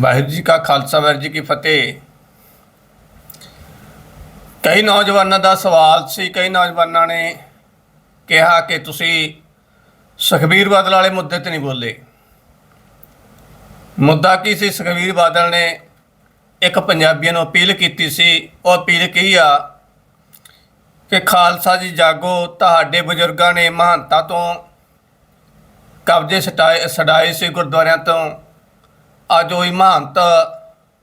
ਵਾਹਿਗੁਰੂ ਜੀ ਕਾ ਖਾਲਸਾ, ਵਾਹਿਗੁਰੂ ਜੀ ਕੀ ਫਤਿਹ। ਕਈ ਨੌਜਵਾਨਾਂ ਦਾ ਸਵਾਲ ਸੀ, ਕਈ ਨੌਜਵਾਨਾਂ ਨੇ ਕਿਹਾ ਕਿ ਤੁਸੀਂ ਸੁਖਬੀਰ ਬਾਦਲ ਵਾਲੇ ਮੁੱਦੇ ਤੇ ਨਹੀਂ ਬੋਲੇ। ਮੁੱਦਾ ਕੀ ਸੀ? ਸੁਖਬੀਰ ਬਾਦਲ ਨੇ ਇੱਕ ਪੰਜਾਬੀਆਂ ਨੂੰ ਅਪੀਲ ਕੀਤੀ ਸੀ। ਉਹ ਅਪੀਲ ਕੀ ਆ? ਕਿ ਖਾਲਸਾ ਜੀ ਜਾਗੋ, ਤੁਹਾਡੇ ਬਜ਼ੁਰਗਾਂ ਨੇ ਮਹਾਨਤਾ ਤੋਂ ਕਬਜ਼ੇ ਛਡਾਏ ਛਡਾਏ ਸੀ ਗੁਰਦੁਆਰਿਆਂ ਤੋਂ। ਅੱਜ ਉਹ ਮਹੰਤ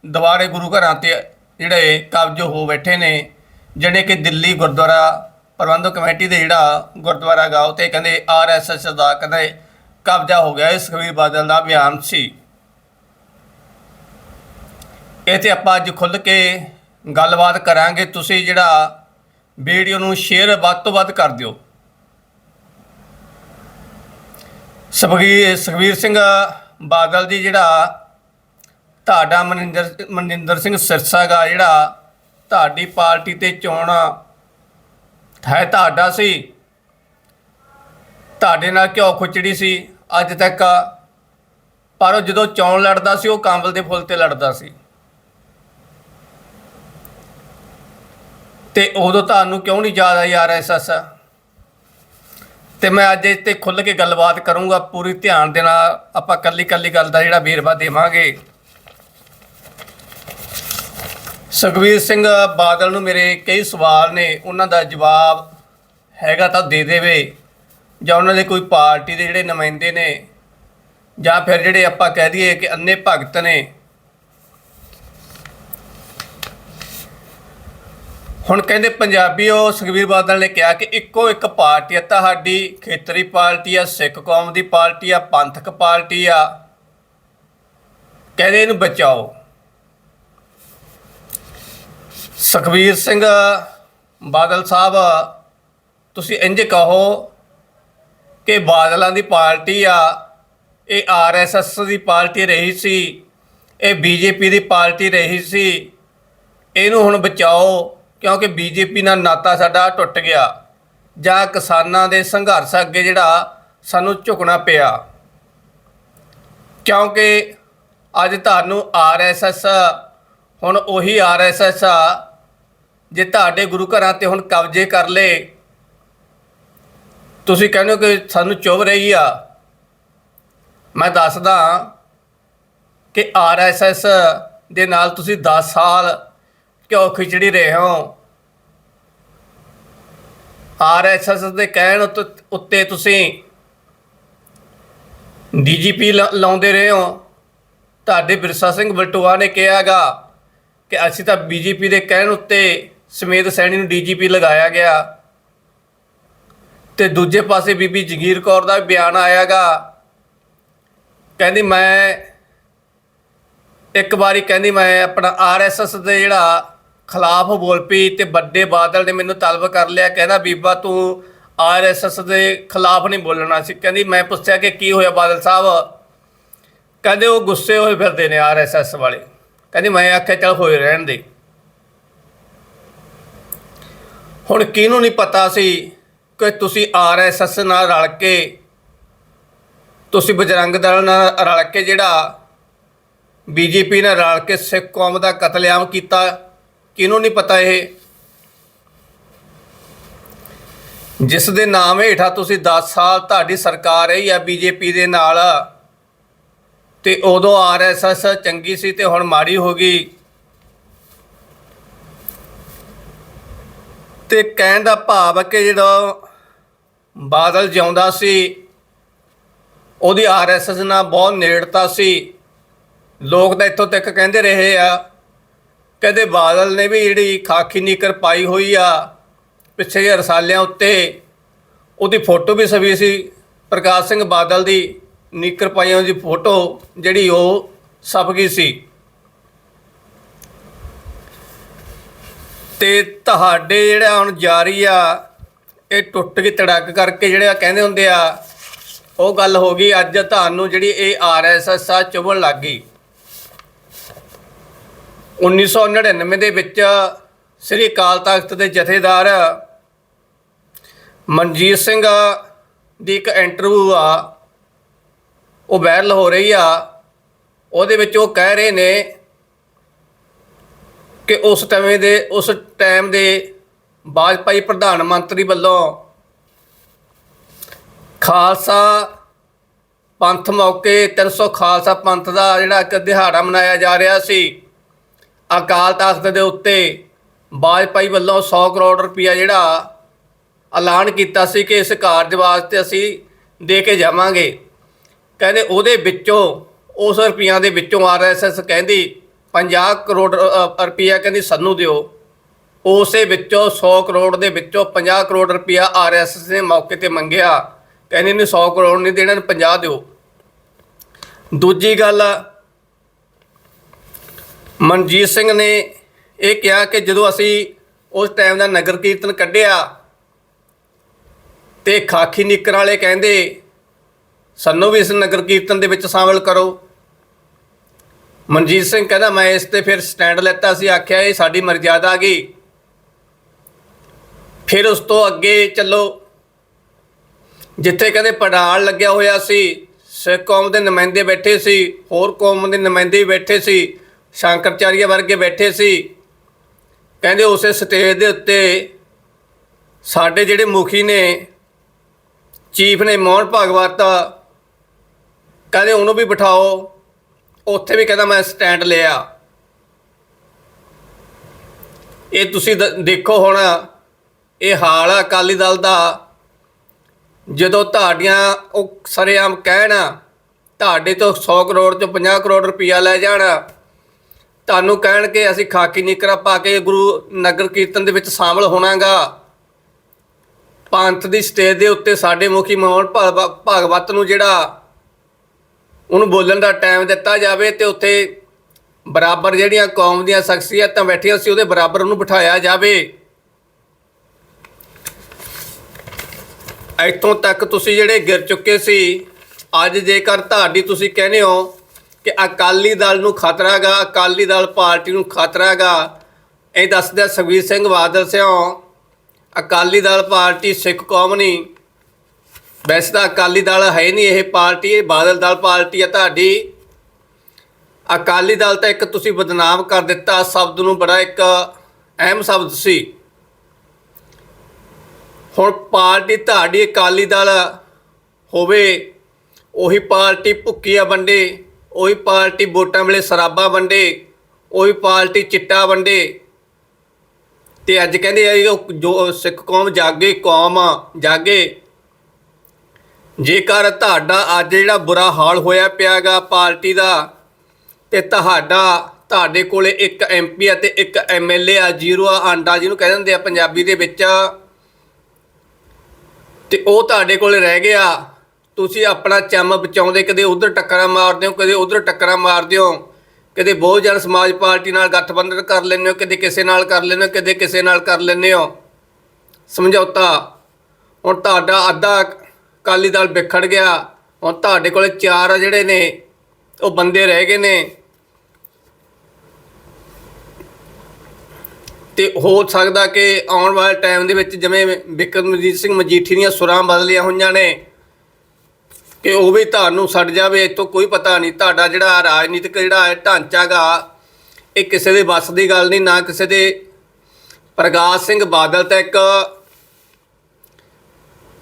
ਦੁਬਾਰੇ ਗੁਰੂ ਘਰਾਂ ਤੇ ਜਿਹੜੇ ਕਬਜ਼ ਹੋ ਬੈਠੇ ਨੇ, ਜਿਹੜੇ ਕਿ ਦਿੱਲੀ ਗੁਰਦੁਆਰਾ ਪ੍ਰਬੰਧਕ ਕਮੇਟੀ ਦੇ ਜਿਹੜਾ ਗੁਰਦੁਆਰਾ ਗਾ ਤੇ ਕਹਿੰਦੇ ਆਰਐਸਐਸ ਦਾ ਕਹਿੰਦੇ ਕਬਜ਼ਾ ਹੋ ਗਿਆ ਇਹ ਸੁਖਬੀਰ ਬਾਦਲ ਦਾ ਬਿਆਨ ਸੀ। ਇਹ ਤੇ ਆਪਾਂ ਅੱਜ ਖੁੱਲ ਕੇ ਗੱਲਬਾਤ ਕਰਾਂਗੇ, ਤੁਸੀਂ ਜਿਹੜਾ ਵੀਡੀਓ ਨੂੰ ਸ਼ੇਅਰ ਵੱਧ ਤੋਂ ਵੱਧ ਕਰ ਦਿਓ। ਸੁਖਬੀਰ ਸੁਖਬੀਰ ਸਿੰਘ ਬਾਦਲ ਜੀ ਜਿਹੜਾ ਤੁਹਾਡਾ ਮਨਿੰਦਰ ਮਨਿੰਦਰ ਸਿੰਘ ਸਿਰਸਾ ਗਾ ਜਿਹੜਾ ਤੁਹਾਡੀ ਪਾਰਟੀ ਤੇ ਚੋਣ ਹੈ ਤੁਹਾਡਾ ਸੀ। ਤੁਹਾਡੇ ਨਾਲ ਘਿਓ ਖੁਚੜੀ ਸੀ। ਅੱਜ ਤੱਕ ਪਰ ਉਹ ਜਦੋਂ ਚੋਣ ਲੜਦਾ ਸੀ, ਉਹ ਕਾਂਬਲ ਦੇ ਫੁੱਲ ਤੇ ਲੜਦਾ ਸੀ। ਤੇ ਉਦੋਂ ਤੁਹਾਨੂੰ ਕਿਉਂ ਨਹੀਂ ਯਾਦ ਆ ਆਈ ਆਰਐਸਐਸ ਤੇ ਮੈਂ ਅੱਜ ਇਹ ਤੇ ਖੁੱਲ ਕੇ ਗੱਲਬਾਤ ਕਰੂੰਗਾ, ਪੂਰੀ ਧਿਆਨ ਦੇ ਨਾਲ ਆਪਾਂ ਕੱਲੀ ਕੱਲੀ ਗੱਲ ਦਾ ਜਿਹੜਾ ਵੇਰਵਾ ਦੇਵਾਂਗੇ। ਸੁਖਬੀਰ ਸਿੰਘ ਬਾਦਲ ਨੂੰ ਮੇਰੇ ਕਈ ਸਵਾਲ ਨੇ, ਉਹਨਾਂ ਦਾ ਜਵਾਬ ਹੈਗਾ ਤਾਂ ਦੇ ਦੇਵੇ, ਜਾਂ ਉਹਨਾਂ ਦੇ ਕੋਈ ਪਾਰਟੀ ਦੇ ਜਿਹੜੇ ਨੁਮਾਇੰਦੇ ਨੇ, ਜਾਂ ਫਿਰ ਜਿਹੜੇ ਆਪਾਂ ਕਹਿ ਦਈਏ ਕਿ ਅੰਨੇ ਭਗਤ ਨੇ। ਹੁਣ ਕਹਿੰਦੇ ਪੰਜਾਬੀਓ, ਸੁਖਬੀਰ ਬਾਦਲ ਨੇ ਕਿਹਾ ਕਿ ਇੱਕੋ ਇੱਕ ਪਾਰਟੀ ਆ, ਤੁਹਾਡੀ ਖੇਤਰੀ ਪਾਰਟੀ ਆ, ਸਿੱਖ ਕੌਮ ਦੀ ਪਾਰਟੀ ਆ, ਪੰਥਕ ਪਾਰਟੀ ਆ। ਕਹਿੰਦੇ ਇਹਨੂੰ ਬਚਾਓ। ਸੁਖਬੀਰ ਸਿੰਘ, ਬਾਦਲ ਸਾਹਿਬ, ਤੁਸੀਂ ਇੰਜ ਕਹੋ ਕਿ ਬਾਦਲਾਂ ਦੀ ਪਾਰਟੀ ਆ, ਇਹ ਆਰਐਸਐਸ ਦੀ ਪਾਰਟੀ ਰਹੀ ਸੀ, ਇਹ ਬੀਜੇਪੀ ਦੀ ਪਾਰਟੀ ਰਹੀ ਸੀ, ਇਹਨੂੰ ਹੁਣ ਬਚਾਓ ਕਿਉਂਕਿ ਬੀਜੇਪੀ ਨਾਲ ਨਾਤਾ ਸਾਡਾ ਟੁੱਟ ਗਿਆ। ਜਾਂ ਕਿਸਾਨਾਂ ਦੇ ਸੰਘਰਸ਼ ਅੱਗੇ ਜਿਹੜਾ ਸਾਨੂੰ ਝੁਕਣਾ ਪਿਆ। ਕਿਉਂਕਿ ਅੱਜ ਤੁਹਾਨੂੰ ਆਰਐਸਐਸ ਹੁਣ ਉਹੀ ਆਰਐਸਐਸ ਆ ਜੇ ਤੁਹਾਡੇ ਗੁਰੂ ਘਰਾਂ ਤੇ ਹੁਣ ਕਬਜ਼ੇ ਕਰ ਲਏ, ਤੁਸੀਂ ਕਹਿੰਦੇ ਹੋ ਕਿ ਸਾਨੂੰ ਚੁੱਭ ਰਹੀ ਆ। ਮੈਂ ਦੱਸਦਾ ਕਿ ਆਰਐਸਐਸ ਦੇ ਨਾਲ ਤੁਸੀਂ 10 ਸਾਲ ਕਿਉਂ ਖਿਚੜੀ ਰਹੇ ਹੋ। ਆਰਐਸਐਸ ਦੇ ਕਹਿਣ ਉੱਤ- ਉੱਤੇ ਤੁਸੀਂ ਡੀਜੀਪੀ ਲਾਉਂਦੇ ਰਹੇ ਹੋ। ਤੁਹਾਡੇ ਬਿਰਸਾ ਸਿੰਘ ਬਲਟੋਆ ਨੇ ਕਿਹਾਗਾ ਕਿ ਅਸੀਂ ਤਾਂ ਬੀਜੇਪੀ ਦੇ ਕਹਿਣ ਉੱਤੇ ਸਮੇਤ ਸੈਣੀ ਨੂੰ ਡੀਜੀਪੀ ਲਗਾਇਆ ਗਿਆ। ਤੇ ਦੂਜੇ ਪਾਸੇ ਬੀਬੀ ਜਗੀਰ ਕੌਰ ਦਾ ਵੀ ਬਿਆਨ ਆਇਆਗਾ। ਕਹਿੰਦੀ ਮੈਂ ਇੱਕ ਵਾਰੀ ਕਹਿੰਦੀ ਮੈਂ ਆਪਣਾ ਆਰਐਸਐਸ ਦੇ ਜਿਹੜਾ ਖਿਲਾਫ ਬੋਲ ਪਈ ਤੇ ਵੱਡੇ ਬਾਦਲ ਨੇ ਮੈਨੂੰ ਤਲਬ ਕਰ ਲਿਆ। ਕਹਿੰਦਾ, ਬੀਬਾ ਤੂੰ ਆਰਐਸਐਸ ਦੇ ਖਿਲਾਫ ਨਹੀਂ ਬੋਲਣਾ ਸੀ। ਕਹਿੰਦੀ, ਮੈਂ ਪੁੱਛਿਆ ਕਿ ਕੀ ਹੋਇਆ ਬਾਦਲ ਸਾਹਿਬ? ਕਹਿੰਦੇ, ਉਹ ਗੁੱਸੇ ਹੋਏ ਫਿਰਦੇ ਨੇ ਆਰਐਸਐਸ ਵਾਲੇ। ਕਹਿੰਦੀ, ਮੈਂ ਆਖਿਆ, ਚਲ ਹੋਏ ਰਹਿਣ ਦੇ। ਹੁਣ ਕਿਹਨੂੰ ਨਹੀਂ ਪਤਾ ਸੀ ਕਿ ਤੁਸੀਂ ਆਰਐਸਐਸ ਨਾਲ ਰਲ ਕੇ, ਤੁਸੀਂ ਬਜਰੰਗ ਦਲ ਨਾਲ ਰਲ ਕੇ ਜਿਹੜਾ ਬੀਜੇਪੀ ਨਾਲ ਰਲ ਕੇ ਸਿੱਖ ਕੌਮ ਦਾ ਕਤਲੇਆਮ ਕੀਤਾ, ਕਿਹਨੂੰ ਨਹੀਂ ਪਤਾ ਇਹ? ਜਿਸ ਦੇ ਨਾਮ ਹੇਠਾਂ ਤੁਸੀਂ 10 ਸਾਲ ਤੁਹਾਡੀ ਸਰਕਾਰ ਰਹੀ ਆ ਬੀਜੇਪੀ ਦੇ ਨਾਲ, ਤੇ ਉਦੋਂ ਆਰਐਸਐਸ ਚੰਗੀ ਸੀ ਤੇ ਹੁਣ ਮਾੜੀ ਹੋ ਗਈ। ਤੇ ਕਹਿਣ ਦਾ ਭਾਵ ਹੈ ਕਿ ਜਿਹੜਾ ਬਾਦਲ ਜਿਉਂਦਾ ਸੀ, ਉਹਦੀ ਆਰਐਸਐਸ ਨਾਲ ਬਹੁਤ ਨੇੜਤਾ ਸੀ। ਲੋਕ ਤਾਂ ਇੱਥੋਂ ਤੱਕ ਕਹਿੰਦੇ ਰਹੇ ਆ ਕਹਿੰਦੇ ਬਾਦਲ ਨੇ ਵੀ ਜਿਹੜੀ ਖਾਕੀ ਨੀਕਰ ਪਾਈ ਹੋਈ ਆ ਪਿੱਛੇ ਜਿਹੇ ਰਸਾਲਿਆਂ ਉੱਤੇ, ਉਹਦੀ ਫੋਟੋ ਵੀ ਸਵੀ ਸੀ। ਪ੍ਰਕਾਸ਼ ਸਿੰਘ ਬਾਦਲ ਦੀ ਨੀਕਰ ਪਾਈਆਂ ਦੀ ਫੋਟੋ ਜਿਹੜੀ ਉਹ ਛਪ ਗਈ ਸੀ। ਤੇ ਤੁਹਾਡੇ ਜਿਹੜਾ ਹੁਣ ਜਾਰੀ ਆ, ਇਹ ਟੁੱਟ ਕੇ ਤੜਕ ਕਰਕੇ ਜਿਹੜਾ ਕਹਿੰਦੇ ਹੁੰਦੇ ਆ, ਉਹ ਗੱਲ ਹੋ ਗਈ, ਅੱਜ ਤੁਹਾਨੂੰ ਜਿਹੜੀ ਇਹ ਆਰਐਸਐਸ ਆ ਚੁਭਣ ਲੱਗ ਗਈ। 1999 ਦੇ ਵਿੱਚ ਸ੍ਰੀ ਅਕਾਲ ਤਖਤ ਦੇ ਜਥੇਦਾਰ ਮਨਜੀਤ ਸਿੰਘ ਦੀ ਇੱਕ ਇੰਟਰਵਿਊ ਆ, ਉਹ ਵਾਇਰਲ ਹੋ ਰਹੀ ਆ, ਉਹਦੇ ਵਿੱਚ ਉਹ ਕਹਿ ਰਹੇ ਨੇ ਕਿ ਉਸ ਟਾਈਮ ਦੇ, ਉਸ ਟਾਈਮ ਦੇ ਵਾਜਪਾਈ ਪ੍ਰਧਾਨ ਮੰਤਰੀ ਵੱਲੋਂ ਖਾਲਸਾ ਪੰਥ ਮੌਕੇ 300 ਖਾਲਸਾ ਪੰਥ ਦਾ ਜਿਹੜਾ ਇੱਕ ਦਿਹਾੜਾ ਮਨਾਇਆ ਜਾ ਰਿਹਾ ਸੀ, ਅਕਾਲ ਤਖਤ ਦੇ ਉੱਤੇ ਵਾਜਪਾਈ ਵੱਲੋਂ 100 ਕਰੋੜ ਰੁਪਇਆ ਜਿਹੜਾ ਐਲਾਨ ਕੀਤਾ ਸੀ ਕਿ ਇਸ ਕਾਰਜ ਵਾਸਤੇ ਅਸੀਂ ਦੇ ਕੇ ਜਾਵਾਂਗੇ। ਕਹਿੰਦੇ ਉਹਦੇ ਵਿੱਚੋਂ, ਉਸ ਰੁਪਈਆਂ ਦੇ ਵਿੱਚੋਂ ਆਰਐਸਐਸ ਕਹਿੰਦੀ 50 ਕਰੋੜ ਅ, ਰੁਪਈਆ ਕਹਿੰਦੀ ਸਾਨੂੰ ਦਿਓ। ਉਸੇ ਵਿੱਚੋਂ 100 ਕਰੋੜ ਦੇ ਵਿੱਚੋਂ 50 ਕਰੋੜ ਰੁਪਈਆ ਆਰਐਸਐਸ ਨੇ ਮੌਕੇ ਤੇ ਮੰਗਿਆ। ਕਹਿੰਦੇ ਨੇ 100 ਕਰੋੜ ਨਹੀਂ ਦੇਣਾ ਇਹਨੂੰ 50 ਦਿਓ। ਦੂਜੀ ਗੱਲ ਮਨਜੀਤ ਸਿੰਘ ਨੇ ਇਹ ਕਿਹਾ ਕਿ ਜਦੋਂ ਅਸੀਂ ਉਸ ਟਾਈਮ ਦਾ ਨਗਰ ਕੀਰਤਨ ਕੱਢਿਆ ਤੇ ਖਾਕੀ ਨਿੱਕਰ ਵਾਲੇ ਕਹਿੰਦੇ ਸਾਨੂੰ ਵੀ ਇਸ ਨਗਰ ਕੀਰਤਨ ਦੇ ਵਿੱਚ ਸ਼ਾਮਲ ਕਰੋ। ਮਨਜੀਤ ਸਿੰਘ ਕਹਿੰਦਾ, ਮੈਂ ਇਸ ਤੇ ਫਿਰ ਸਟੈਂਡ ਲੈਤਾ ਸੀ, ਆਖਿਆ, ਇਹ ਸਾਡੀ ਮਰਜ਼ਾਦਾ ਆ ਗਈ। ਫਿਰ ਉਸ ਤੋਂ ਅੱਗੇ ਚੱਲੋ। ਜਿੱਥੇ ਕਹਿੰਦੇ ਪੜਾਲ ਲੱਗਿਆ ਹੋਇਆ ਸੀ, ਸਿੱਖ ਕੌਮ ਦੇ ਨੁਮਾਇੰਦੇ ਬੈਠੇ ਸੀ, ਹੋਰ ਕੌਮ ਦੇ ਨੁਮਾਇੰਦੇ ਵੀ ਬੈਠੇ ਸੀ ਸ਼ੰਕਰਚਾਰੀਆ ਵਰਗੇ ਬੈਠੇ ਸੀ। ਕਹਿੰਦੇ ਉਸੇ ਸਟੇਜ ਦੇ ਉੱਤੇ ਸਾਡੇ ਜਿਹੜੇ ਮੁਖੀ ਨੇ, ਚੀਫ ਨੇ ਮੋਹਨ ਭਾਗਵਤ, ਕਹਿੰਦੇ ਉਹਨੂੰ ਵੀ ਬਿਠਾਓ। ਉੱਥੇ ਵੀ ਕਹਿੰਦਾ ਮੈਂ ਸਟੈਂਡ ਲਿਆ। ਇਹ ਤੁਸੀਂ ਦ- ਦੇਖੋ ਹੁਣ, ਇਹ ਹਾਲ ਆ ਅਕਾਲੀ ਦਲ ਦਾ। ਜਦੋਂ ਤੁਹਾਡੀਆਂ ਉਹ ਸਰੇਆਮ ਕਹਿਣ, ਤੁਹਾਡੇ ਤੋਂ 100 ਕਰੋੜ ਤੋਂ 50 ਕਰੋੜ ਰੁਪਈਆ ਲੈ ਜਾਣ, ਤੁਹਾਨੂੰ ਕਹਿਣ ਕਿ ਅਸੀਂ ਖਾਕੀ ਨਿਕਰਾ ਪਾ ਕੇ ਗੁਰੂ ਨਗਰ ਕੀਰਤਨ ਦੇ ਵਿੱਚ ਸ਼ਾਮਲ ਹੋਣਾਗਾ। ਪੰਥ ਦੀ ਸਟੇਜ ਦੇ ਉੱਤੇ ਸਾਡੇ ਮੁਖੀ ਮੋਹਨ ਭਾਗਵ- ਭਾਗਵਤ ਨੂੰ ਜਿਹੜਾ ਉਹਨੂੰ ਬੋਲਣ ਦਾ ਟਾਈਮ ਦਿੱਤਾ ਜਾਵੇ ਤੇ ਉੱਥੇ ਬਰਾਬਰ ਜਿਹੜੀਆਂ ਕੌਮ ਦੀਆਂ ਸ਼ਖਸੀਅਤਾਂ ਬੈਠੀਆਂ ਸੀ, ਉਹਦੇ ਬਰਾਬਰ ਉਹਨੂੰ ਬਿਠਾਇਆ ਜਾਵੇ। ਇੱਥੋਂ ਤੱਕ ਤੁਸੀਂ ਜਿਹੜੇ ਗਿਰ ਚੁੱਕੇ ਸੀ, ਅੱਜ ਜੇਕਰ ਤੁਹਾਡੀ ਤੁਸੀਂ ਕਹਿੰਦੇ ਹੋ ਕਿ ਅਕਾਲੀ ਦਲ ਨੂੰ ਖਤਰਾ ਗਾ ਅਕਾਲੀ ਦਲ ਪਾਰਟੀ ਨੂੰ ਖਤਰਾ ਗਾ ਇਹ ਦੱਸਦਾ ਸੁਖਬੀਰ ਸਿੰਘ ਬਾਦਲ ਸਿਓ, ਅਕਾਲੀ ਦਲ ਪਾਰਟੀ ਸਿੱਖ ਕੌਮ ਨਹੀਂ ਵੈਸੇ ਤਾਂ ਅਕਾਲੀ ਦਲ ਹੈ ਨਹੀਂ ਇਹ ਪਾਰਟੀ, ਇਹ ਬਾਦਲ ਦਲ ਪਾਰਟੀ ਆ ਤੁਹਾਡੀ। ਅਕਾਲੀ ਦਲ ਤਾਂ ਇੱਕ ਤੁਸੀਂ ਬਦਨਾਮ ਕਰ ਦਿੱਤਾ, ਸ਼ਬਦ ਨੂੰ ਬੜਾ ਇੱਕ ਅਹਿਮ ਸ਼ਬਦ ਸੀ। ਹੁਣ ਪਾਰਟੀ ਤੁਹਾਡੀ ਅਕਾਲੀ ਦਲ ਹੋਵੇ, ਉਹੀ ਪਾਰਟੀ ਭੁੱਕੀਆ ਵੰਡੇ, ਉਹੀ ਪਾਰਟੀ ਵੋਟਾਂ ਵੇਲੇ ਸ਼ਰਾਬਾਂ ਵੰਡੇ, ਉਹੀ ਪਾਰਟੀ ਚਿੱਟਾ ਵੰਡੇ। ਤੇ ਅੱਜ ਕਹਿੰਦੇ ਆ ਜੋ- ਜੋ ਸਿੱਖ ਕੌਮ ਜਾਗੇ ਕੌਮ ਜਾਗੇ। ਜੇਕਰ ਤੁਹਾਡਾ ਅੱਜ ਜਿਹੜਾ ਬੁਰਾ ਹਾਲ ਹੋਇਆ ਪਿਆਗਾ ਪਾਰਟੀ ਦਾ, ਤੇ ਤੁਹਾਡਾ, ਤੁਹਾਡੇ ਕੋਲੇ ਇੱਕ ਐਮਪੀ ਅਤੇ ਇੱਕ ਐਮਐਲਏ ਆ, ਜ਼ੀਰੋ ਆ, ਆਂਡਾ ਜਿਹਨੂੰ ਕਹਿ ਦਿੰਦੇ ਆ ਪੰਜਾਬੀ ਦੇ ਵਿੱਚ, ਤੇ ਉਹ ਤੁਹਾਡੇ ਕੋਲੇ ਰਹਿ ਗਿਆ, ਤੁਸੀਂ ਆਪਣਾ ਚੰਮ ਬਚਾਉਂਦੇ, ਕਦੇ ਉਧਰ ਟੱਕਰਾਂ ਮਾਰਦੇ ਹੋ, ਕਦੇ ਉਧਰ ਟੱਕਰਾਂ ਮਾਰਦੇ ਹੋ, ਕਦੇ ਬਹੁਜਨ ਸਮਾਜ ਪਾਰਟੀ ਨਾਲ ਗੱਠਬੰਧਨ ਕਰ ਲੈਂਦੇ ਹੋ, ਕਦੇ ਕਿਸੇ ਨਾਲ ਕਰ ਲੈਂਦੇ ਹੋ, ਕਦੇ ਕਿਸੇ ਨਾਲ ਕਰ ਲੈਂਦੇ ਹੋ। ਸਮਝੌਤਾ, ਹੁਣ ਤੁਹਾਡਾ ਅੱਧਾ ਅਕਾਲੀ ਦਲ ਵਿਖੜ ਗਿਆ। ਹੁਣ ਤੁਹਾਡੇ ਕੋਲੇ ਚਾਰ ਆ ਜਿਹੜੇ ਨੇ, ਉਹ ਬੰਦੇ ਰਹਿ ਗਏ ਨੇ। ਤੇ ਹੋ ਸਕਦਾ ਕਿ ਆਉਣ ਵਾਲੇ ਟਾਈਮ ਦੇ ਵਿੱਚ ਜਿਵੇਂ ਬਿਕਰਮਜੀਤ ਸਿੰਘ ਮਜੀਠੀ ਦੀਆਂ ਸੁਰਾਂ ਬਦਲੀਆਂ ਹੋਈਆਂ ਨੇ, ਕਿ ਉਹ ਵੀ ਤੁਹਾਨੂੰ ਛੱਡ ਜਾਵੇ ਇਤੋਂ ਕੋਈ ਪਤਾ ਨਹੀਂ। ਤੁਹਾਡਾ ਜਿਹੜਾ ਰਾਜਨੀਤਿਕ ਜਿਹੜਾ ਹੈ ਢਾਂਚਾਗਾ ਇਹ ਕਿਸੇ ਦੇ ਵੱਸ ਦੀ ਗੱਲ ਨਹੀਂ, ਨਾ ਕਿਸੇ ਦੇ ਪ੍ਰਗਾਸ ਸਿੰਘ ਬਾਦਲ ਤਾਂ ਇੱਕ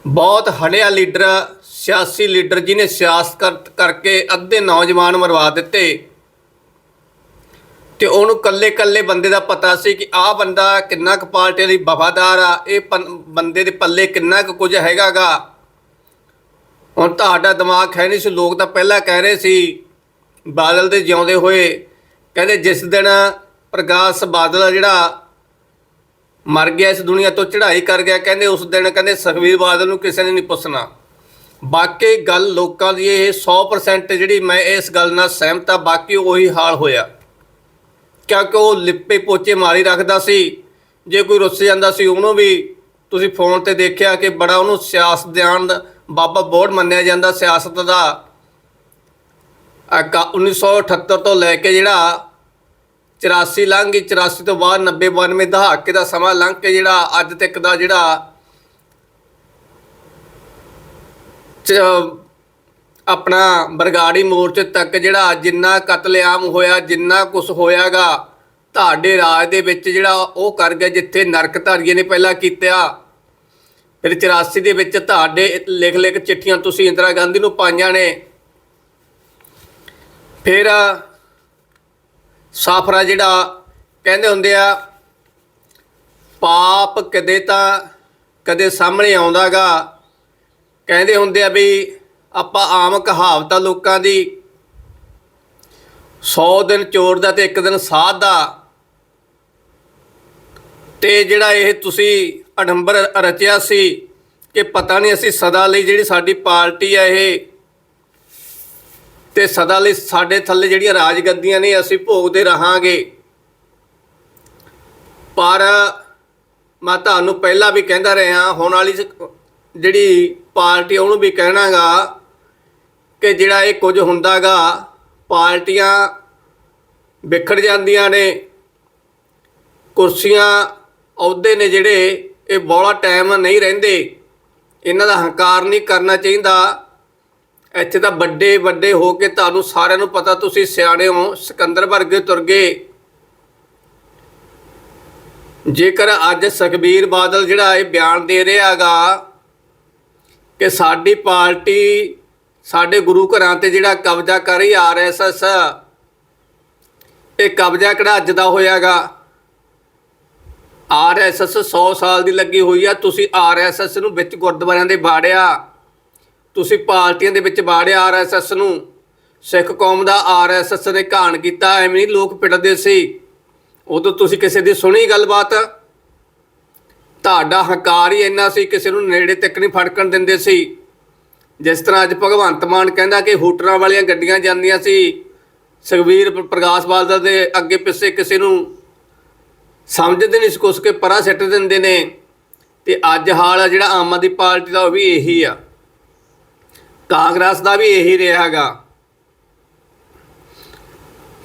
ਬਹੁਤ ਹੜਿਆ ਲੀਡਰ, ਸਿਆਸੀ ਲੀਡਰ ਜਿਹਨੇ ਸਿਆਸਤ ਕਰਕੇ ਅੱਧੇ ਨੌਜਵਾਨ ਮਰਵਾ ਦਿੱਤੇ। ਤੇ ਉਹਨੂੰ ਕੱਲੇ ਕੱਲੇ ਬੰਦੇ ਦਾ ਪਤਾ ਸੀ ਕਿ ਆਹ ਬੰਦਾ ਕਿੰਨਾ ਕੁ ਪਾਰਟੀ ਲਈ ਵਫਾਦਾਰ ਆ, ਇਹ ਪੰ- ਬੰਦੇ ਦੇ ਪੱਲੇ ਕਿੰਨਾ ਕੁ ਕੁਝ ਹੈਗਾਗਾ। ਹੁਣ ਤੁਹਾਡਾ ਦਿਮਾਗ ਹੈ ਨਹੀਂ ਸੀ, ਲੋਕ ਤਾਂ ਪਹਿਲਾਂ ਕਹਿ ਰਹੇ ਸੀ, ਬਾਦਲ ਦੇ ਜਿਉਂਦੇ ਹੋਏ। ਕਹਿੰਦੇ ਜਿਸ ਦਿਨ ਪ੍ਰਕਾਸ਼ ਬਾਦਲ ਆ ਜਿਹੜਾ ਮਰ ਗਿਆ, ਇਸ ਦੁਨੀਆ ਤੋਂ ਚੜ੍ਹਾਈ ਕਰ ਗਿਆ, ਕਹਿੰਦੇ ਉਸ ਦਿਨ ਕਹਿੰਦੇ ਸੁਖਬੀਰ ਬਾਦਲ ਨੂੰ ਕਿਸੇ ਨੇ ਨਹੀਂ ਪੁੱਛਣਾ। ਬਾਕੀ ਗੱਲ ਲੋਕਾਂ ਦੀ ਇਹ 100% ਜਿਹੜੀ ਮੈਂ ਇਸ ਗੱਲ ਨਾਲ ਸਹਿਮਤ ਆ ਬਾਕੀ ਉਹੀ ਹਾਲ ਹੋਇਆ। ਕਿਉਂਕਿ ਉਹ ਲਿੱਪੇ ਪੋਚੇ ਮਾਰੀ ਰੱਖਦਾ ਸੀ, ਜੇ ਕੋਈ ਰੁੱਸ ਜਾਂਦਾ ਸੀ ਉਹਨੂੰ ਵੀ, ਤੁਸੀਂ ਫੋਨ ਤੇ ਦੇਖਿਆ ਕਿ ਬੜਾ ਉਹਨੂੰ ਸਿਆਸਤਦਾਨ ਦਾ ਬਾਬਾ ਬੋਰਡ ਮੰਨਿਆ ਜਾਂਦਾ ਸਿਆਸਤ ਦਾ। ਆ ਕ- 1978 ਤੋਂ ਲੈ ਕੇ ਜਿਹੜਾ 84 ਲੰਘ ਗਈ 84 ਤੋਂ ਬਾਅਦ 90 92 ਦਹਾਕੇ ਦਾ ਸਮਾਂ ਲੰਘ ਕੇ ਜਿਹੜਾ ਅੱਜ ਤੱਕ ਦਾ ਜਿਹੜਾ ਆਪਣਾ ਬਰਗਾੜੀ ਮੋਰਚੇ ਤੱਕ ਜਿਹੜਾ ਜਿੰਨਾ ਕਤਲੇਆਮ ਹੋਇਆ, ਜਿੰਨਾ ਕੁਝ ਹੋਇਆਗਾ, ਤੁਹਾਡੇ ਰਾਜ ਦੇ ਵਿੱਚ ਜਿਹੜਾ ਉਹ ਕਰ ਗਿਆ ਜਿੱਥੇ ਨਰਕ ਧਾਰੀਏ ਨੇ ਪਹਿਲਾਂ ਕੀਤਾ। ਫਿਰ 84 ਦੇ ਵਿੱਚ ਤੁਹਾਡੇ ਲਿਖ ਲਿਖ ਚਿੱਠੀਆਂ ਤੁਸੀਂ ਇੰਦਰਾ ਗਾਂਧੀ ਨੂੰ ਪਾਈਆਂ ਨੇ। ਫਿਰ ਸਾਫਰਾ ਜਿਹੜਾ ਕਹਿੰਦੇ ਹੁੰਦੇ ਆ, ਪਾਪ ਕਦੇ ਤਾਂ ਕਦੇ ਸਾਹਮਣੇ ਆਉਂਦਾਗਾ। ਕਹਿੰਦੇ ਹੁੰਦੇ ਆ ਵੀ ਆਪਾਂ ਆਮ ਕਹਾਵਤਾਂ ਲੋਕਾਂ ਦੀ 100 ਦਿਨ ਚੋਰ ਦਾ ਤੇ ਇੱਕ ਦਿਨ ਸਾਧ ਦਾ। ਤੇ ਜਿਹੜਾ ਇਹ ਤੁਸੀਂ ਅਡੰਬਰ ਰਚਿਆ ਸੀ ਕਿ ਪਤਾ ਨਹੀਂ ਅਸੀਂ ਸਦਾ ਲਈ ਜਿਹੜੀ ਸਾਡੀ ਪਾਰਟੀ ਆ ਇਹ ਤੇ ਸਦਾ ਲਈ ਸਾਡੇ ਥੱਲੇ ਜਿਹੜੀਆਂ ਰਾਜਗੱਦੀਆਂ ਨੇ, ਅਸੀਂ ਭੋਗਦੇ ਰਹਾਂਗੇ। ਪਰ ਮੈਂ ਤੁਹਾਨੂੰ ਪਹਿਲਾਂ ਵੀ ਕਹਿੰਦਾ ਰਿਹਾ, ਹੁਣ ਵਾਲੀ ਜਿਹੜੀ ਪਾਰਟੀ ਉਹਨੂੰ ਵੀ ਕਹਿਣਾਗਾ ਕਿ ਜਿਹੜਾ ਇਹ ਕੁਝ ਹੁੰਦਾਗਾ, ਪਾਰਟੀਆਂ ਵਿਖੜ ਜਾਂਦੀਆਂ ਨੇ। ਕੁਰਸੀਆਂ ਅਹੁਦੇ ਨੇ ਜਿਹੜੇ, ਇਹ ਬੋਲਾ ਟਾਈਮ ਨਹੀਂ ਰਹਿੰਦੇ। ਇਹਨਾਂ ਦਾ ਹੰਕਾਰ ਨਹੀਂ ਕਰਨਾ ਚਾਹੀਦਾ। ਇੱਥੇ ਤਾਂ ਵੱਡੇ ਵੱਡੇ ਹੋ ਕੇ ਤੁਹਾਨੂੰ ਸਾਰਿਆਂ ਨੂੰ ਪਤਾ ਤੁਸੀਂ ਸਿਆਣੇ ਹੋ, ਸਿਕੰਦਰ ਵਰਗੇ ਤੁਰ ਗਏ। ਜੇਕਰ ਅੱਜ ਸੁਖਬੀਰ ਬਾਦਲ ਜਿਹੜਾ ਇਹ ਬਿਆਨ ਦੇ ਰਿਹਾਗਾ ਕਿ ਸਾਡੀ ਪਾਰਟੀ ਸਾਡੇ ਗੁਰੂ ਘਰਾਂ ਤੇ ਜਿਹੜਾ ਕਬਜ਼ਾ ਕਰ ਰਹੀ ਆਰਐਸਐਸ ਇਹ ਕਬਜ਼ਾ ਕਿਹੜਾ ਅੱਜ ਦਾ ਹੋਇਆਗਾ ਆਰਐਸਐਸ 100 ਸਾਲ ਦੀ ਲੱਗੀ ਹੋਈ ਆ, ਤੁਸੀਂ ਆਰਐਸਐਸ ਨੂੰ ਵਿੱਚ ਗੁਰਦੁਆਰਿਆਂ ਦੇ ਬਾੜਿਆ। ਤੁਸੀਂ ਪਾਰਟੀਆਂ ਦੇ ਵਿੱਚ ਬਾੜਿਆ ਆਰਐਸਐਸ ਨੂੰ। ਸਿੱਖ ਕੌਮ ਦਾ ਆਰਐਸਐਸ ਨੇ ਘਾਣ ਕੀਤਾ, ਐਵੇਂ ਨਹੀਂ ਲੋਕ ਪਿੱਟਦੇ ਸੀ। ਉਦੋਂ ਤੁਸੀਂ ਕਿਸੇ ਦੀ ਸੁਣੀ ਗੱਲਬਾਤ? ਤੁਹਾਡਾ ਹੰਕਾਰ ਹੀ ਇੰਨਾ ਸੀ, ਕਿਸੇ ਨੂੰ ਨੇੜੇ ਤੱਕ ਨਹੀਂ ਫੜਕਣ ਦਿੰਦੇ ਸੀ। ਜਿਸ ਤਰ੍ਹਾਂ ਅੱਜ ਭਗਵੰਤ ਮਾਨ ਕਹਿੰਦਾ ਕਿ ਹੋਟਰਾਂ ਵਾਲੀਆਂ ਗੱਡੀਆਂ ਜਾਂਦੀਆਂ ਸੀ, ਸੁਖਬੀਰ ਪ੍ਰਕਾਸ਼ ਬਾਦਲ ਦੇ ਅੱਗੇ ਪਿੱਛੇ ਕਿਸੇ ਨੂੰ ਸਮਝਦੇ ਨਹੀਂ ਸੀ ਕੁਛ, ਕੇ ਪਰਾਂ ਸਿੱਟ ਦਿੰਦੇ ਨੇ। ਤੇ ਅੱਜ ਹਾਲ ਆ ਜਿਹੜਾ ਆਮ ਆਦਮੀ ਪਾਰਟੀ ਦਾ, ਉਹ ਵੀ ਇਹੀ ਆ। ਕਾਂਗਰਸ ਦਾ ਵੀ ਇਹੀ ਰਿਹਾਗਾ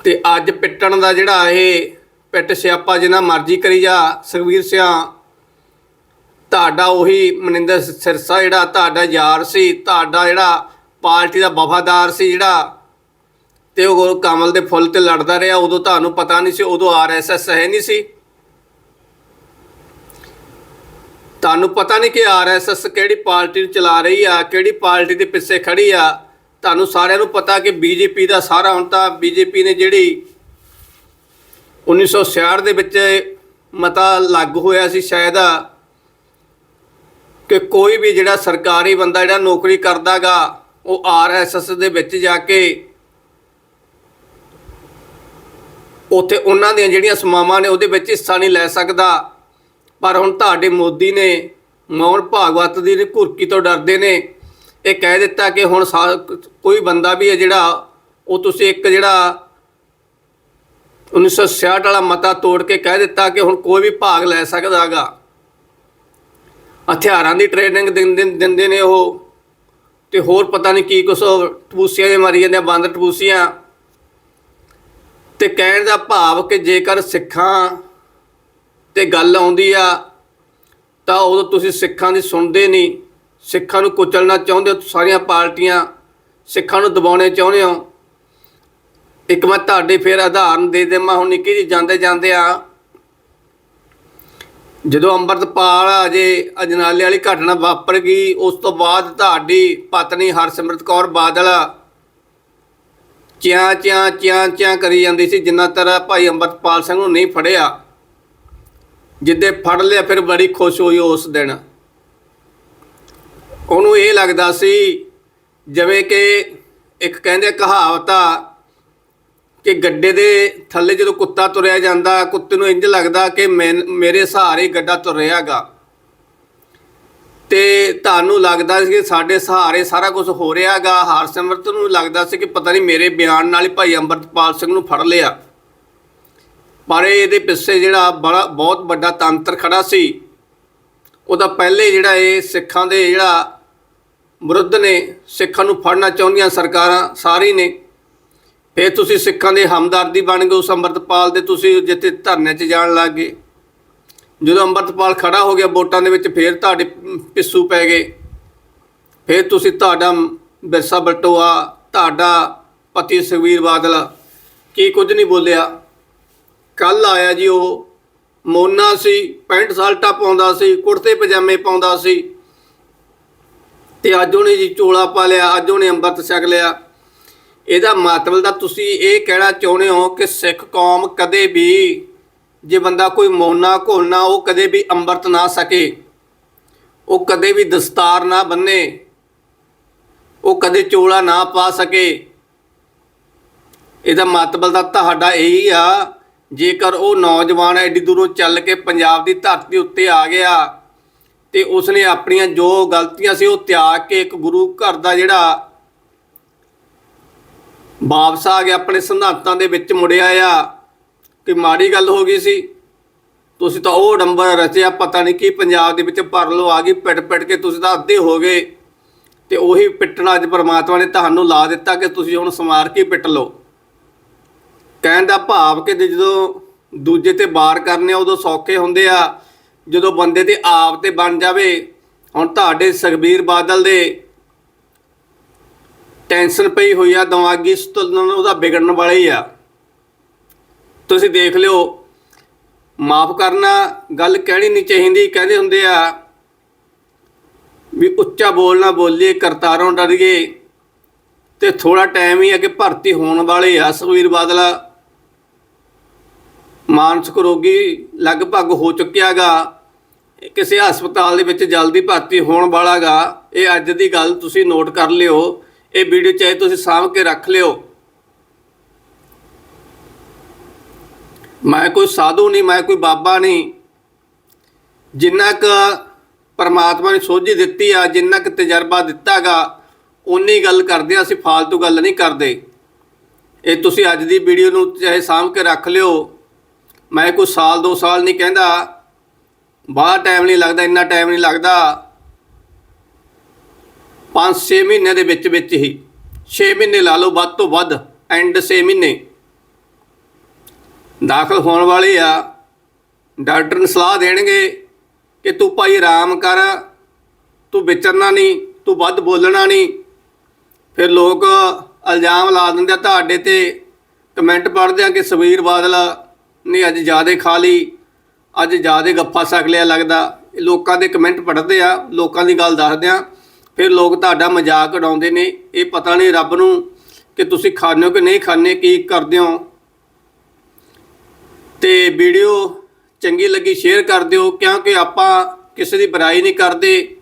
ਤੇ ਅੱਜ ਪਿੱਟਣ ਦਾ ਜਿਹੜਾ ਇਹ ਪਿੱਟ ਸਿਆਪਾ ਜਿੰਨਾ ਮਰਜ਼ੀ ਕਰੀ ਜਾ, ਸੁਖਬੀਰ ਸਿਆ, ਤੁਹਾਡਾ ਉਹੀ ਮਨਿੰਦਰ ਸਿਰਸਾ ਜਿਹੜਾ ਤੁਹਾਡਾ ਯਾਰ ਸੀ, ਤੁਹਾਡਾ ਜਿਹੜਾ ਪਾਰਟੀ ਦਾ ਵਫਾਦਾਰ ਸੀ ਜਿਹੜਾ, ਤੇ ਉਹ ਕਮਲ ਦੇ ਫੁੱਲ ਤੇ ਲੜਦਾ ਰਿਹਾ, ਉਦੋਂ ਤੁਹਾਨੂੰ ਪਤਾ ਨਹੀਂ ਸੀ, ਉਦੋਂ ਆਰਐਸਐਸ ਹੈ ਨਹੀਂ ਸੀ। ਤੁਹਾਨੂੰ ਪਤਾ ਨਹੀਂ ਕਿ ਆਰਐਸਐਸ ਕਿਹੜੀ ਪਾਰਟੀ ਨੂੰ ਚਲਾ ਰਹੀ ਆ, ਕਿਹੜੀ ਪਾਰਟੀ ਦੇ ਪਿੱਛੇ ਖੜੀ ਆ। ਤੁਹਾਨੂੰ ਸਾਰਿਆਂ ਨੂੰ ਪਤਾ ਕਿ ਬੀਜੇਪੀ ਦਾ ਸਾਰਾ ਹੁਣ ਤਾਂ ਬੀਜੇਪੀ ਨੇ ਜਿਹੜੀ 1966 ਦੇ ਵਿੱਚ ਮਤਾ ਲਾਗੂ ਹੋਇਆ ਸੀ ਸ਼ਾਇਦ, ਕਿ ਕੋਈ ਵੀ ਜਿਹੜਾ ਸਰਕਾਰੀ ਬੰਦਾ ਜਿਹੜਾ ਨੌਕਰੀ ਕਰਦਾਗਾ, ਉਹ ਆਰਐਸਐਸ ਦੇ ਵਿੱਚ ਜਾ ਕੇ ਉੱਥੇ ਉਹਨਾਂ ਦੀਆਂ ਜਿਹੜੀਆਂ ਸਮਾਵਾਂ ਨੇ ਉਹਦੇ ਵਿੱਚ ਹਿੱਸਾ ਨਹੀਂ ਲੈ ਸਕਦਾ। ਪਰ ਹੁਣ ਤੁਹਾਡੇ ਮੋਦੀ ਨੇ ਮੋਹਨ ਭਾਗਵਤ ਦੀ ਘੁਰਕੀ ਤੋਂ ਡਰਦੇ ਨੇ ਇਹ ਕਹਿ ਦਿੱਤਾ ਕਿ ਹੁਣ ਸਾ- ਕੋਈ ਬੰਦਾ ਵੀ ਹੈ ਜਿਹੜਾ ਉਹ ਤੁਸੀਂ ਇੱਕ ਜਿਹੜਾ 1966 ਵਾਲਾ ਮਤਾ ਤੋੜ ਕੇ ਕਹਿ ਦਿੱਤਾ ਕਿ ਹੁਣ ਕੋਈ ਵੀ ਭਾਗ ਲੈ ਸਕਦਾ ਸਕਦਾਗਾ। ਹਥਿਆਰਾਂ ਦੀ ਟ੍ਰੇਨਿੰਗ ਦਿੰਦੇ ਦਿੰਦੇ ਨੇ ਉਹ। ਤੇ ਹੋਰ ਪਤਾ ਨਹੀਂ ਕੀ ਕੁਛ ਉਹ ਟਪੂਸੀਆਂ ਦੇ ਮਾਰੀ ਜਾਂਦੇ ਆ, ਬਾਂਦਰ ਟਪੂਸੀਆਂ। ਤੇ ਕਹਿਣ ਦਾ ਭਾਵ ਕਿ ਜੇਕਰ ਸਿੱਖਾਂ ਤੇ ਗੱਲ ਆਉਂਦੀ ਆ, ਤਾਂ ਉਦੋਂ ਤੁਸੀਂ ਸਿੱਖਾਂ ਦੀ ਸੁਣਦੇ ਨਹੀਂ। ਸਿੱਖਾਂ ਨੂੰ ਕੁਚਲਣਾ ਚਾਹੁੰਦੇ ਹੋ, ਸਾਰੀਆਂ ਪਾਰਟੀਆਂ ਸਿੱਖਾਂ ਨੂੰ ਦਬਾਉਣੇ ਚਾਹੁੰਦੇ ਹੋ। ਇੱਕ ਮੈਂ ਤੁਹਾਡੇ ਫੇਰ ਉਦਾਹਰਨ ਦੇ ਦੇਵਾਂ, ਹੁਣ ਨਿੱਕੀ ਜੀ ਜਾਂਦੇ ਜਾਂਦੇ ਆ। ਜਦੋਂ ਅੰਮ੍ਰਿਤਪਾਲ ਅਜੇ ਅਜਨਾਲੇ ਵਾਲੀ ਘਟਨਾ ਵਾਪਰ ਗਈ, ਉਸ ਤੋਂ ਬਾਅਦ ਤੁਹਾਡੀ ਪਤਨੀ ਹਰਸਿਮਰਤ ਕੌਰ ਬਾਦਲ ਚਿਆਂ ਚਿਆਂ ਚਿਆਂ ਚਿਆਂ ਕਰੀ ਜਾਂਦੀ ਸੀ, ਜਿੰਨਾ ਤਰ ਭਾਈ ਅੰਮ੍ਰਿਤਪਾਲ ਸਿੰਘ ਨੂੰ ਨਹੀਂ ਫੜਿਆ। ਜਿੱਦੇ ਫੜ ਲਿਆ, ਫਿਰ ਬੜੀ ਖੁਸ਼ ਹੋਈ ਉਸ ਦਿਨ। ਉਹਨੂੰ ਇਹ ਲੱਗਦਾ ਸੀ, ਜਿਵੇਂ ਕਿ ਇੱਕ ਕਹਿੰਦੇ ਕਹਾਵਤ ਆ ਕਿ ਗੱਡੇ ਦੇ ਥੱਲੇ ਜਦੋਂ ਕੁੱਤਾ ਤੁਰਿਆ ਜਾਂਦਾ, ਕੁੱਤੇ ਨੂੰ ਇੰਜ ਲੱਗਦਾ ਕਿ ਮੈਨ- ਮੇਰੇ ਸਹਾਰੇ ਗੱਡਾ ਤੁਰ ਰਿਹਾਗਾ ਤੇ ਤੁਹਾਨੂੰ ਲੱਗਦਾ ਸੀ ਕਿ ਸਾਡੇ ਸਹਾਰੇ ਸਾਰਾ ਕੁਝ ਹੋ ਰਿਹਾਗਾ। ਹਰਸਿਮਰਤ ਨੂੰ ਲੱਗਦਾ ਸੀ ਕਿ ਪਤਾ ਨਹੀਂ ਮੇਰੇ ਬਿਆਨ ਨਾਲ ਹੀ ਭਾਈ ਅੰਮ੍ਰਿਤਪਾਲ ਸਿੰਘ ਨੂੰ ਫੜ ਲਿਆ। ਪਰ ਇਹਦੇ ਪਿੱਛੇ ਜਿਹੜਾ ਬੜਾ, ਬਹੁਤ ਵੱਡਾ ਤੰਤਰ ਖੜਾ ਸੀ। ਉਹਦਾ ਪਹਿਲੇ ਜਿਹੜਾ ਇਹ ਸਿੱਖਾਂ ਦੇ ਜਿਹੜਾ ਵਿਰੁੱਧ ਨੇ, ਸਿੱਖਾਂ ਨੂੰ ਫੜਨਾ ਚਾਹੁੰਦੀਆਂ ਸਰਕਾਰਾਂ ਸਾਰੀ ਨੇ। ਫਿਰ ਤੁਸੀਂ ਸਿੱਖਾਂ ਦੇ ਹਮਦਰਦੀ ਬਣ ਗਏ, ਉਸ ਅੰਮ੍ਰਿਤਪਾਲ ਦੇ ਤੁਸੀਂ ਜਿੱਥੇ ਧਰਨੇ 'ਚ ਜਾਣ ਲੱਗ ਗਏ। ਜਦੋਂ ਅੰਮ੍ਰਿਤਪਾਲ ਖੜਾ ਹੋ ਗਿਆ, ਵੋਟਾਂ ਦੇ ਵਿੱਚ ਫਿਰ ਤੁਹਾਡੇ ਪਿੱਸੂ ਪੈ ਗਏ। ਫਿਰ ਤੁਸੀਂ ਤੁਹਾਡਾ ਬਿਰਸਾ ਬਲਟੋਆ ਤੁਹਾਡਾ ਪਤੀ ਸੁਖਬੀਰ ਬਾਦਲ, ਕੀ ਕੁਝ ਨਹੀਂ ਬੋਲਿਆ। ਕੱਲ ਆਇਆ ਜੀ ਉਹ, ਮੋਨਾ ਸੀ ਪੈਂਟ ਸਾਲਟਾ ਪਾਉਂਦਾ ਸੀ, ਕੁੜਤੇ ਪਜਾਮੇ ਪਾਉਂਦਾ ਸੀ। ਤੇ ਅੱਜ ਉਹਨੇ ਜੀ ਚੋਲਾ ਪਾ ਲਿਆ, ਅੱਜ ਉਹਨੇ ਅੰਮ੍ਰਿਤ ਛਕ ਲਿਆ। ਇਹਦਾ ਮਤਲਬ ਦਾ ਤੁਸੀਂ ਇਹ ਕਹਿਣਾ ਚਾਹੁੰਦੇ ਹੋ ਕਿ ਸਿੱਖ ਕੌਮ ਕਦੇ ਵੀ ਜੇ ਬੰਦਾ ਕੋਈ ਮੋਨਾ ਘੋਲਣਾ, ਉਹ ਕਦੇ ਵੀ ਅੰਮ੍ਰਿਤ ਨਾ ਸਕੇ ਉਹ ਕਦੇ ਵੀ ਦਸਤਾਰ ਨਾ ਬੰਨੇ। ਉਹ ਕਦੇ ਚੋਲਾ ਨਾ ਪਾ ਸਕੇ। ਇਹਦਾ ਮਤਲਬ ਦਾ ਤੁਹਾਡਾ ਇਹੀ ਆ ਜੇਕਰ ਉਹ ਨੌਜਵਾਨ ਐਡੀ ਦੂਰੋਂ ਚੱਲ ਕੇ ਪੰਜਾਬ ਦੀ ਧਰਤੀ ਉੱਤੇ ਆ ਗਿਆ ਤੇ ਉਸਨੇ ਆਪਣੀਆਂ ਜੋ ਗਲਤੀਆਂ ਸੀ ਉਹ ਤਿਆਗ ਕੇ ਇੱਕ ਗੁਰੂ ਘਰ ਦਾ ਜਿਹੜਾ ਵਾਪਸ ਆ ਗਿਆ, ਆਪਣੇ ਸਿਧਾਂਤਾਂ ਦੇ ਵਿੱਚ ਮੁੜਿਆ ਆ। ਕਿ ਮਾੜੀ ਗੱਲ ਹੋ ਗਈ ਸੀ? ਤੁਸੀਂ ਤਾਂ ਉਹ ਨੰਬਰ ਰਚਿਆ, ਪਤਾ ਨਹੀਂ ਕੀ ਪੰਜਾਬ ਦੇ ਵਿੱਚ ਭਰ ਲੋ ਆ ਗਈ, ਪਿੱਟ ਪਿੱਟ ਕੇ ਤੁਸੀਂ ਤਾਂ ਅੱਧੇ ਹੋ ਗਏ। ਤੇ ਉਹੀ ਪਿੱਟਣਾ ਅੱਜ ਪਰਮਾਤਮਾ ਨੇ ਤੁਹਾਨੂੰ ਲਾ ਦਿੱਤਾ ਕਿ ਤੁਸੀਂ ਹੁਣ ਸਮਾਰ ਕੇ ਪਿੱਟ ਲਓ। ਕਹਿਣ ਦਾ ਭਾਵ ਕਿ ਜਦੋਂ ਦੂਜੇ ਤੇ ਵਾਰ ਕਰਨੇ ਆ, ਉਦੋਂ ਸੌਖੇ ਹੁੰਦੇ ਆ। ਜਦੋਂ ਬੰਦੇ ਤੇ ਆਪ ਤੇ ਬਣ ਜਾਵੇ, ਹੁਣ ਤੁਹਾਡੇ ਸੁਖਬੀਰ ਬਾਦਲ ਦੇ ਟੈਨਸ਼ਨ ਪਈ ਹੋਈ ਆ, ਦਿਮਾਗੀ ਸੰਤੁਲਨ ਉਹਦਾ ਵਿਗੜਨ ਵਾਲਾ ਹੀ ਆ। ਤੁਸੀਂ ਦੇਖ ਲਿਓ, ਮਾਫ ਕਰਨਾ ਗੱਲ ਕਹਿਣੀ ਨਹੀਂ ਚਾਹੀਦੀ, ਕਹਿੰਦੇ ਹੁੰਦੇ ਆ ਵੀ ਉੱਚਾ ਬੋਲਣਾ ਬੋਲੀਏ, ਕਰਤਾਰੋਂ ਡਰੀਏ। ਤੇ ਥੋੜਾ ਟਾਈਮ ਹੀ ਅੱਗੇ ਭਰਤੀ ਹੋਣ ਵਾਲੇ ਆ ਸੁਖਬੀਰ ਬਾਦਲ। ਮਾਨਸਿਕ ਰੋਗੀ ਲਗਭਗ ਹੋ ਚੁੱਕਿਆਗਾ। ਕਿਸੇ ਹਸਪਤਾਲ ਦੇ ਵਿੱਚ ਜਲਦੀ ਭਰਤੀ ਹੋਣ ਵਾਲਾਗਾ। ਇਹ ਅੱਜ ਦੀ ਗੱਲ ਤੁਸੀਂ ਨੋਟ ਕਰ ਲਿਓ। ਇਹ ਵੀਡੀਓ ਚਾਹੇ ਤੁਸੀਂ ਸਾਂਭ ਕੇ ਰੱਖ ਲਿਓ। ਮੈਂ ਕੋਈ ਸਾਧੂ ਨਹੀਂ, ਮੈਂ ਕੋਈ ਬਾਬਾ ਨਹੀਂ। ਜਿੰਨਾ ਕ ਪਰਮਾਤਮਾ ਨੇ ਸੋਝੀ ਦਿੱਤੀ ਆ, ਜਿੰਨਾ ਕ ਤਜਰਬਾ ਦਿੱਤਾਗਾ ਉਨੀ ਗੱਲ ਕਰਦੇ ਆ, ਅਸੀਂ ਫालतू ਗੱਲ ਨਹੀਂ ਕਰਦੇ। ਇਹ ਤੁਸੀਂ ਅੱਜ ਦੀ ਵੀਡੀਓ ਨੂੰ ਚਾਹੇ ਸਾਂਭ ਕੇ ਰੱਖ ਲਿਓ। ਮੈਂ ਕੋਈ ਸਾਲ, ਦੋ ਸਾਲ ਨਹੀਂ ਕਹਿੰਦਾ। ਬਾਹਰ ਟਾਈਮ ਨਹੀਂ ਲੱਗਦਾ, ਇੰਨਾ ਟਾਈਮ ਨਹੀਂ ਲੱਗਦਾ। 5-6 ਮਹੀਨੇ ਦੇ ਵਿੱਚ ਵਿੱਚ ਹੀ। 6 ਮਹੀਨੇ ਲਾ ਲਓ, ਵੱਧ ਤੋਂ ਵੱਧ ਐਂਡ 6 ਮਹੀਨੇ। ਦਾਖਲ ਹੋਣ ਵਾਲੇ ਆ। ਡਾਕਟਰ ਨੂੰ ਸਲਾਹ ਦੇਣਗੇ ਕਿ ਤੂੰ ਭਾਈ ਆਰਾਮ ਕਰ, ਤੂੰ ਵਿਚਰਨਾ ਨਹੀਂ, ਤੂੰ ਵੱਧ ਬੋਲਣਾ ਨਹੀਂ। ਫਿਰ ਲੋਕ ਇਲਜ਼ਾਮ ਲਾ ਦਿੰਦੇ ਆ ਤੁਹਾਡੇ ਤੇ। ਕਮੈਂਟ ਪੜ੍ਹਦੇ ਆ ਕਿ ਸੁਖਬੀਰ ਬਾਦਲ ਨੇ ਅੱਜ ਜ਼ਿਆਦੇ ਖਾ ਲਈ, ਅੱਜ ਜ਼ਿਆਦੇ ਗੱਫਾ ਸਕ ਲਿਆ ਲੱਗਦਾ। ਲੋਕਾਂ ਦੇ ਕਮੈਂਟ ਪੜ੍ਹਦੇ ਆ, ਲੋਕਾਂ ਦੀ ਗੱਲ ਦੱਸਦੇ ਆ। ਫਿਰ ਲੋਕ ਤੁਹਾਡਾ ਮਜ਼ਾਕ ਉਡਾਉਂਦੇ ਨੇ, ਇਹ ਪਤਾ ਨਹੀਂ ਰੱਬ ਨੂੰ ਕਿ ਤੁਸੀਂ ਖਾਣੇ ਹੋ ਕਿ ਨਹੀਂ ਖਾਣੇ ਕੀ ਕਰਦੇ ਹੋ। ਤੇ ਵੀਡੀਓ ਚੰਗੀ ਲੱਗੀ ਸ਼ੇਅਰ ਕਰ ਦਿਓ, ਕਿਉਂਕਿ ਆਪਾਂ ਕਿਸੇ ਦੀ ਬੁਰਾਈ ਨਹੀਂ ਕਰਦੇ।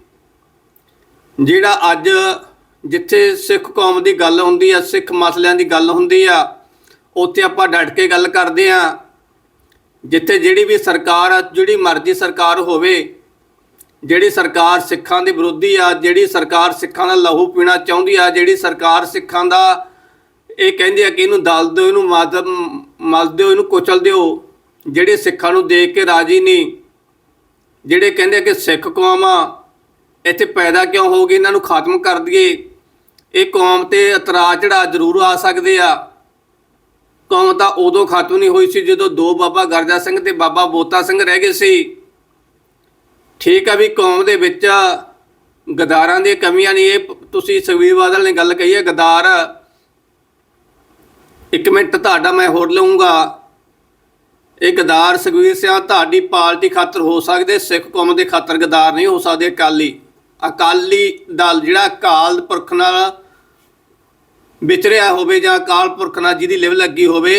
ਜਿਹੜਾ ਅੱਜ ਜਿੱਥੇ ਸਿੱਖ ਕੌਮ ਦੀ ਗੱਲ ਹੁੰਦੀ ਆ, ਸਿੱਖ ਮਸਲਿਆਂ ਦੀ ਗੱਲ ਹੁੰਦੀ ਆ, ਉੱਥੇ ਆਪਾਂ ਡਟ ਕੇ ਗੱਲ ਕਰਦੇ ਆ। ਜਿੱਥੇ ਜਿਹੜੀ ਵੀ ਸਰਕਾਰ ਆ ਜਿਹੜੀ ਮਰਜ਼ੀ ਸਰਕਾਰ ਹੋਵੇ, ਜਿਹੜੀ ਸਰਕਾਰ ਸਿੱਖਾਂ ਦੇ ਵਿਰੋਧੀ ਆ, ਜਿਹੜੀ ਸਰਕਾਰ ਸਿੱਖਾਂ ਦਾ ਲਹੂ ਪੀਣਾ ਚਾਹੁੰਦੀ ਆ, ਜਿਹੜੀ ਸਰਕਾਰ ਸਿੱਖਾਂ ਦਾ ਇਹ ਕਹਿੰਦੇ ਆ ਕਿ ਇਹਨੂੰ ਦਲ ਦਿਓ, ਇਹਨੂੰ ਮਦ ਮਲ ਦਿਓ, ਇਹਨੂੰ ਕੁਚਲ ਦਿਓ, ਜਿਹੜੇ ਸਿੱਖਾਂ ਨੂੰ ਦੇਖ ਕੇ ਰਾਜੀ ਨਹੀਂ, ਜਿਹੜੇ ਕਹਿੰਦੇ ਆ ਕਿ ਸਿੱਖ ਕੌਮਾਂ ਇੱਥੇ ਪੈਦਾ ਕਿਉਂ ਹੋ ਗਈ ਇਹਨਾਂ ਨੂੰ ਖਤਮ ਕਰ ਦਈਏ, ਇਹ ਕੌਮ ਤੇ ਇਤਰਾਜ਼ ਚੜਾ ਜ਼ਰੂਰ ਆ ਸਕਦੇ ਆ। ਕੌਮ ਤਾਂ ਉਦੋਂ ਖਤਮ ਨਹੀਂ ਹੋਈ ਸੀ ਜਦੋਂ ਦੋ ਬਾਬਾ ਗਰਜਾ ਸਿੰਘ ਤੇ ਬਾਬਾ ਬੋਤਾ ਸਿੰਘ ਰਹਿ ਗਏ ਸੀ। ਠੀਕ ਆ ਵੀ ਕੌਮ ਦੇ ਵਿੱਚ ਗਦਾਰਾਂ ਦੀਆਂ ਕਮੀਆਂ ਨਹੀਂ, ਇਹ ਤੁਸੀਂ ਸੁਖਬੀਰ ਬਾਦਲ ਨੇ ਗੱਲ ਕਹੀ ਹੈ, ਗਦਾਰ। ਇੱਕ ਮਿੰਟ ਤੁਹਾਡਾ ਮੈਂ ਹੋਰ ਲਵਾਂਗਾ ਇਹ ਗਦਾਰ ਸੁਖਬੀਰ ਸਿੰਘ ਤੁਹਾਡੀ ਪਾਰਟੀ ਖਾਤਰ ਹੋ ਸਕਦੇ, ਸਿੱਖ ਕੌਮ ਦੇ ਖਾਤਰ ਗਦਾਰ ਨਹੀਂ ਹੋ ਸਕਦੇ, ਅਕਾਲੀ। ਅਕਾਲੀ ਦਲ ਜਿਹੜਾ ਅਕਾਲ ਪੁਰਖ ਨਾਲ ਵਿਚਰਿਆ ਹੋਵੇ ਜਾਂ ਅਕਾਲ ਪੁਰਖ ਨਾਲ ਜਿਹਦੀ ਲਿਵ ਲੱਗੀ ਹੋਵੇ,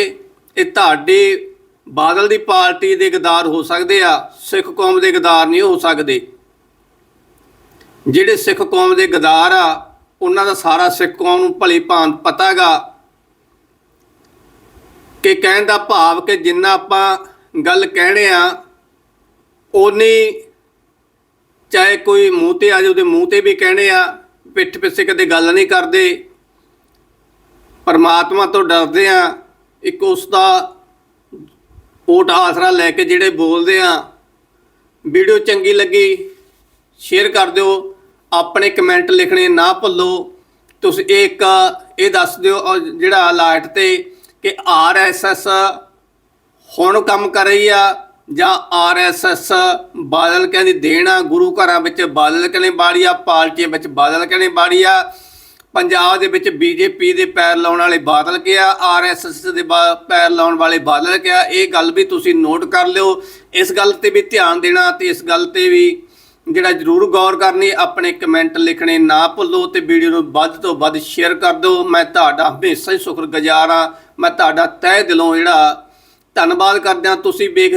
ਇਹ ਤੁਹਾਡੇ ਬਾਦਲ ਦੀ ਪਾਰਟੀ ਦੇ ਗਦਾਰ ਹੋ ਸਕਦੇ ਆ, ਸਿੱਖ ਕੌਮ ਦੇ ਗਦਾਰ ਨਹੀਂ ਹੋ ਸਕਦੇ। ਜਿਹੜੇ ਸਿੱਖ ਕੌਮ ਦੇ ਗਦਾਰ ਆ, ਉਹਨਾਂ ਦਾ ਸਾਰਾ ਸਿੱਖ ਕੌਮ ਨੂੰ ਭਲੀ ਭਾਂਤ ਪਤਾਗਾ ਕਿ ਕਹਿਣ ਦਾ ਭਾਵ ਕਿ ਜਿੰਨਾ ਆਪਾਂ ਗੱਲ ਕਹਿਣੇ ਆ ਉਨੀ ਚਾਹੇ ਕੋਈ ਮੂੰਹ ਤੇ ਆ ਜਾਵੇ ਉਹਦੇ ਮੂੰਹ ਤੇ ਵੀ ਕਹਿਣੇ ਆ ਪਿੱਠ ਪਿੱਛੇ ਕਦੇ ਗੱਲ ਨਹੀਂ ਕਰਦੇ। ਪਰਮਾਤਮਾ ਤੋਂ ਡਰਦੇ ਆ, ਇੱਕ ਉਸ ਦਾ ਓਟ ਆਸਰਾ ਲੈ ਕੇ ਜਿਹੜੇ ਬੋਲਦੇ ਆ, ਵੀਡੀਓ ਚੰਗੀ ਲੱਗੀ ਸ਼ੇਅਰ ਕਰ ਦਿਓ, ਆਪਣੇ ਕਮੈਂਟ ਲਿਖਣੇ ਨਾ ਭੁੱਲੋ, ਤੁਸੀਂ ਇਹ ਇੱਕ ਇਹ ਦੱਸ ਦਿਓ ਜਿਹੜਾ ਅਲਰਟ ਤੇ ਕਿ ਆਰਐਸਐਸ ਹੁਣ ਕੰਮ ਕਰ ਰਹੀ ਆ, ਜਾਂ ਆਰਐਸਐਸ ਬਾਦਲ ਕਹਿੰਦੀ ਦੇਣਾ, ਗੁਰੂ ਘਰਾਂ ਵਿੱਚ ਬਾਦਲ ਕਹਿੰਦੇ ਬਾੜੀ ਆ ਪਾਰਟੀਆਂ ਵਿੱਚ ਬਾਦਲ ਕਹਿੰਦੇ ਬਾੜੀ ਆ ਪੰਜਾਬ ਦੇ ਵਿੱਚ ਬੀਜੇਪੀ ਦੇ ਪੈਰ ਲਾਉਣ ਵਾਲੇ ਬਾਦਲ ਗਿਆ ਆਰਐਸਐਸ ਦੇ ਬਾ- ਪੈਰ ਲਾਉਣ ਵਾਲੇ ਬਾਦਲ ਗਿਆ ਇਹ ਗੱਲ ਵੀ ਤੁਸੀਂ ਨੋਟ ਕਰ ਲਿਓ। ਇਸ ਗੱਲ ਤੇ ਵੀ ਧਿਆਨ ਦੇਣਾ ਤੇ ਇਸ ਗੱਲ ਤੇ ਵੀ ਜਿਹੜਾ ਜਰੂਰ ਗੌਰ ਕਰਨੀ, ਆਪਣੇ ਕਮੈਂਟ ਲਿਖਣੇ ਨਾ ਭੁੱਲੋ ਤੇ ਵੀਡੀਓ ਨੂੰ ਵੱਧ ਤੋਂ ਵੱਧ ਸ਼ੇਅਰ ਕਰ ਦਿਓ। ਮੈਂ ਤੁਹਾਡਾ ਹਮੇਸ਼ਾ ਹੀ ਸ਼ੁਕਰਗੁਜ਼ਾਰ ਹਾਂ। ਮੈਂ ਤੁਹਾਡਾ ਤਹਿ ਦਿਲੋਂ ਜਿਹੜਾ ਧੰਨਵਾਦ ਕਰਦਿਆਂ ਤੁਸੀਂ ਵੇਖ